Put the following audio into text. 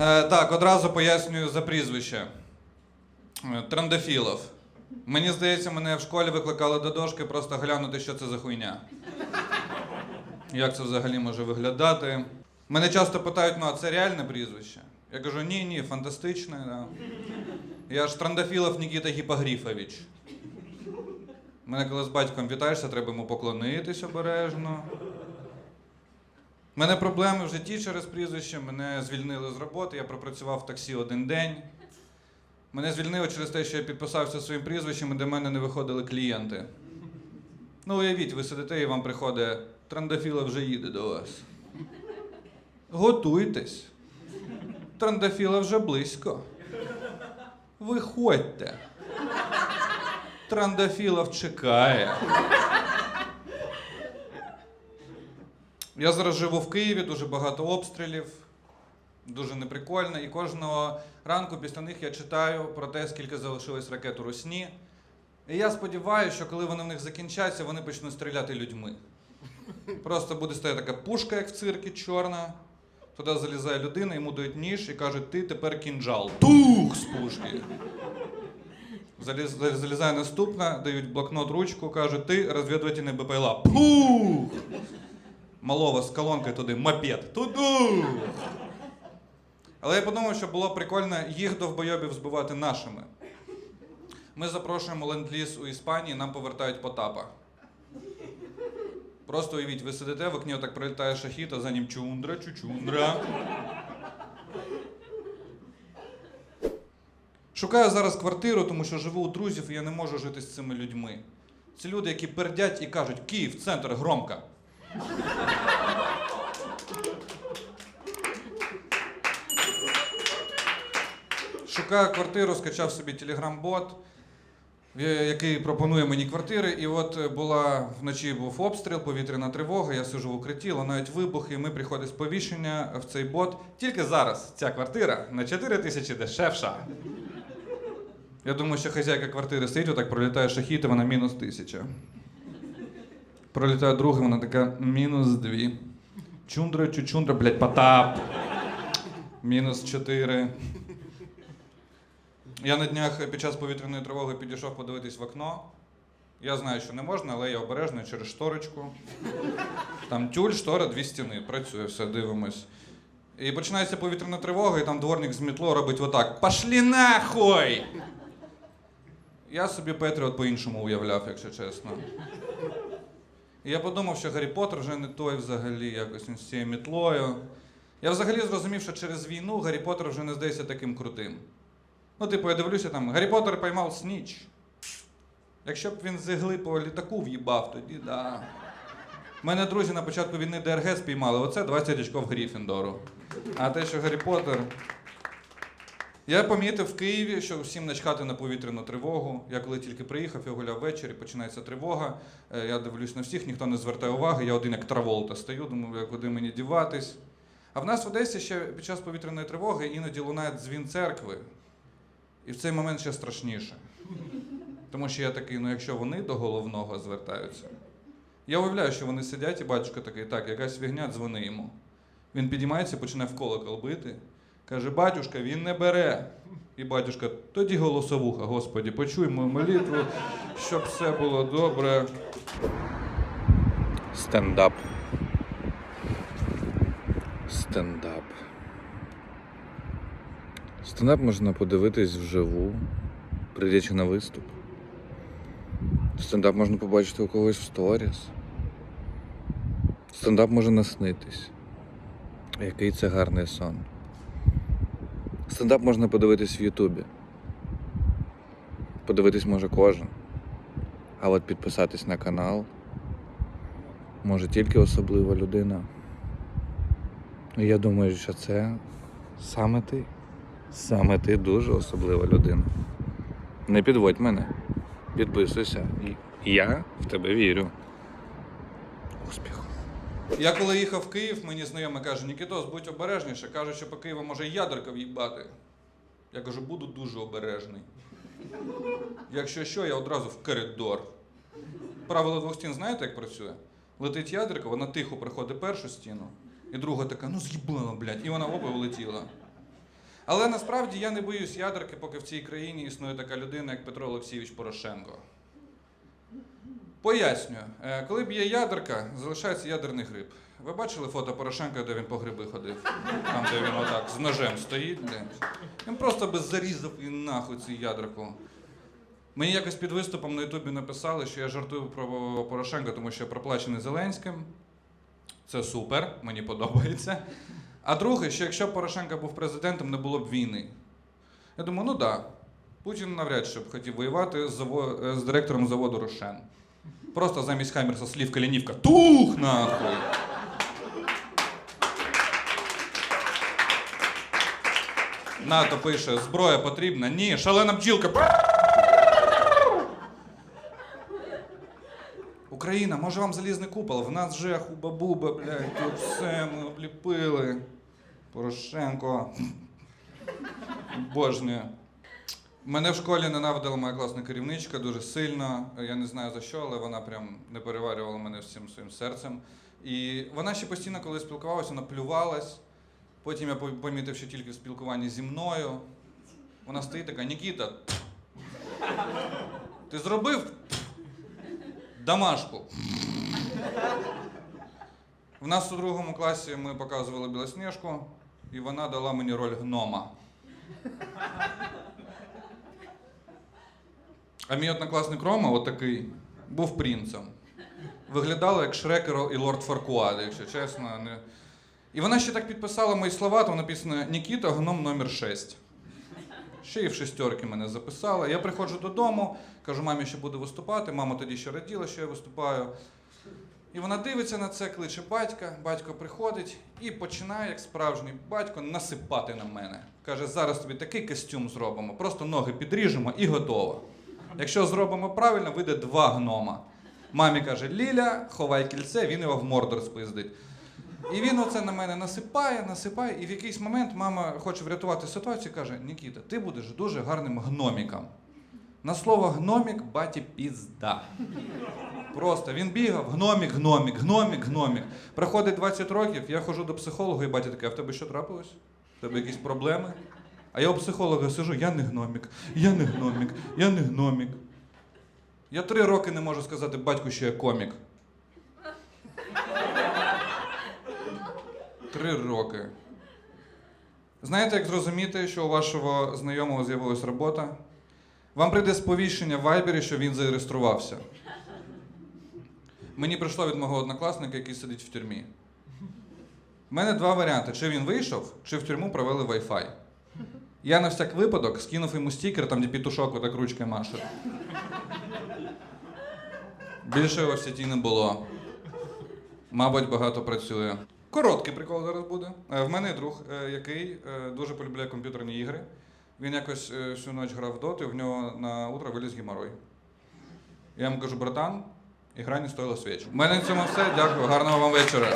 Е, так, одразу пояснюю за прізвище. Е, Трандофілов. Мені здається, мене в школі викликали до дошки просто глянути, що це за хуйня. Як це взагалі може виглядати? Мене часто питають, ну а це реальне прізвище? Я кажу, ні, ні, фантастичне. Да. Я ж Трандофілов Нікіта Гіпогріфович. Мене коли з батьком вітаєшся, треба йому поклонитись обережно. У мене проблеми в житті через прізвище. Мене звільнили з роботи, я пропрацював в таксі один день. Мене звільнили через те, що я підписався своїм прізвищем, і до мене не виходили клієнти. Ну, уявіть, ви сидите і вам приходить Трандофіла вже їде до вас. Готуйтесь. Трандофіла вже близько. Виходьте. Трандофілов чекає. Я зараз живу в Києві, дуже багато обстрілів, дуже неприкольно. І кожного ранку після них я читаю про те, скільки залишилось ракет у Русні. І я сподіваюся, що коли вони в них закінчаться, вони почнуть стріляти людьми. Просто буде стояти така пушка, як в циркі, чорна. Туди залізає людина, йому дають ніж і кажуть, ти тепер кінжал. Тух з пушки. Заліз- Залізає наступна, дають блокнот, ручку, кажуть, ти розвідувальний БПЛА. Пух! Малого з колонкою туди, мопед. Туду! Але я подумав, що було прикольно їх довбойобів збивати нашими. Ми запрошуємо ленд-ліз у Іспанії, нам повертають Потапа. Просто уявіть, ви сидите, в окні отак прилітає шахіт, а за ним чундра, чучундра. Шукаю зараз квартиру, тому що живу у друзів і я не можу жити з цими людьми. Це люди, які пердять і кажуть, Київ, центр, громко. Шукаю квартиру, скачав собі телеграм-бот, який пропонує мені квартири. І от е, була вночі був обстріл, повітряна тривога, я сижу в укритті, лунають вибухи, і ми приходить сповіщення в цей бот. Тільки зараз ця квартира на 4 тисячі дешевша. Я думаю, що хазяйка квартири стоїть, отак пролітає шахіт, вона мінус тисяча. Пролітає другий, вона така мінус дві. Чундра, чучундра, блядь, Потап. Мінус чотири. Я на днях під час повітряної тривоги підійшов подивитись в окно. Я знаю, що не можна, але я обережний через шторочку. Там тюль, штора, дві стіни. Працює, все, дивимось. І починається повітряна тривога, і там дворник з мітло робить отак: Пошли нахуй! Я собі Петріот по-іншому уявляв, якщо чесно. І я подумав, що Гаррі Поттер вже не той взагалі, якось він з цією мітлою. Я взагалі зрозумів, що через війну Гаррі Поттер вже не здається таким крутим. Ну, типу, я дивлюся там, Гаррі Поттер поймав сніч. Якщо б він з по літаку в'їбав, тоді да. Мене друзі на початку війни ДРГ спіймали. Оце 20 очков Гріфіндору. А те, що Гаррі Поттер. Я помітив в Києві, що всім начхати на повітряну тривогу. Я коли тільки приїхав, я гуляв ввечері, починається тривога. Е, Я дивлюсь на всіх, ніхто не звертає уваги. Я один як траволта стою, думаю, куди мені діватись. А в нас в Одесі ще під час повітряної тривоги іноді лунає дзвін церкви. І в цей момент ще страшніше. Тому що я такий, ну якщо вони до головного звертаються. Я уявляю, що вони сидять, і батюшка такий, так, якась фігня, дзвони йому. Він підіймається, починає в колокол бити. Каже, батюшка, він не бере. І батюшка, тоді голосовуха, Господі, почуй мою молитву, щоб все було добре. Стендап. Стендап. Стендап можна подивитись вживу, прийдячи на виступ. Стендап можна побачити у когось в сторіс. Стендап може наснитись. Який це гарний сон. Стендап можна подивитись в Ютубі. Подивитись може кожен. А от підписатись на канал може тільки особлива людина. І я думаю, що це саме ти. Саме ти дуже особлива людина. Не підводь мене. Підписуйся. Я в тебе вірю. Успіху. Я коли їхав в Київ, мені знайомий каже, Нікітос, будь обережніше. Каже, що по Києву може ядерка в'їбати. Я кажу, буду дуже обережний. Якщо що, я одразу в коридор. Правило двох стін знаєте, як працює? Летить ядерка, вона тихо проходить першу стіну, і друга така, ну з'їбала, блядь, і вона оба влетіла. Але насправді я не боюсь ядерки, поки в цій країні існує така людина, як Петро Олексійович Порошенко. Пояснюю, Е, коли б'є ядерка, залишається ядерний гриб. Ви бачили фото Порошенка, де він по гриби ходив? Там, де він отак з ножем стоїть. Де? Він просто би зарізав і нахуй цю ядерку. Мені якось під виступом на Ютубі написали, що я жартую про Порошенка, тому що я проплачений Зеленським. Це супер, мені подобається. А друге, що якщо б Порошенко був президентом, не було б війни. Я думаю, ну так. Да. Путін навряд чи б хотів воювати з, е, з директором заводу Рошен. Просто замість Хаммерса слів Калінівка. Тух нахуй! НАТО пише: зброя потрібна. Ні, шалена бджілка. Україна, може вам залізний купол? В нас же хуба-буба, блядь, тут все ми обліпили. Порошенко. Божнє. Мене в школі ненавидила моя класна керівничка дуже сильно. Я не знаю за що, але вона прям не переварювала мене всім своїм серцем. І вона ще постійно, коли спілкувалася, вона плювалась. Потім я помітив, що тільки в спілкуванні зі мною. Вона стоїть така, Нікіта. Ти зробив домашку. В нас у другому класі ми показували Білосніжку, і вона дала мені роль гнома. А мій однокласник Рома, отакий, був принцем. Виглядало як Шрекер і Лорд Фаркуад, якщо чесно. Не... І вона ще так підписала мої слова, там написано Нікіта, гном номер 6. Ще і в шестерки мене записала. Я приходжу додому, кажу, мамі, що буду виступати. Мама тоді ще раділа, що я виступаю. І вона дивиться на це, кличе батька. Батько приходить і починає, як справжній батько, насипати на мене. Каже, зараз тобі такий костюм зробимо, просто ноги підріжемо і готово. Якщо зробимо правильно, вийде два гнома. Мамі каже, Ліля, ховай кільце, він його в мордор спиздить. І він оце на мене насипає, насипає, і в якийсь момент мама хоче врятувати ситуацію каже: Нікіта, ти будеш дуже гарним гноміком. На слово гномік баті пізда. Просто він бігав, гномік, гномік, гномік, гномік. Проходить 20 років, я ходжу до психолога, і батя таке, а в тебе що трапилось? В тебе якісь проблеми? А я у психолога сижу, я не гномік, я не гномік, я не гномік. Я три роки не можу сказати батьку, що я комік. Три роки. Знаєте, як зрозуміти, що у вашого знайомого з'явилась робота? Вам прийде сповіщення в Вайбері, що він зареєструвався. Мені прийшло від мого однокласника, який сидить в тюрмі. У мене два варіанти: чи він вийшов, чи в тюрму провели Wi-Fi. Я на всяк випадок скинув йому стікер, там, де пітушок отак ручкою маше. Більше його в сіті не було. Мабуть, багато працює. Короткий прикол зараз буде. Е, В мене друг, е, який е, дуже полюбляє комп'ютерні ігри. Він якось всю ніч грав в доту, і в нього на утро виліз геморой. Я йому кажу, братан, ігра не стоїла свічу. У мене на цьому все. Дякую, гарного вам вечора.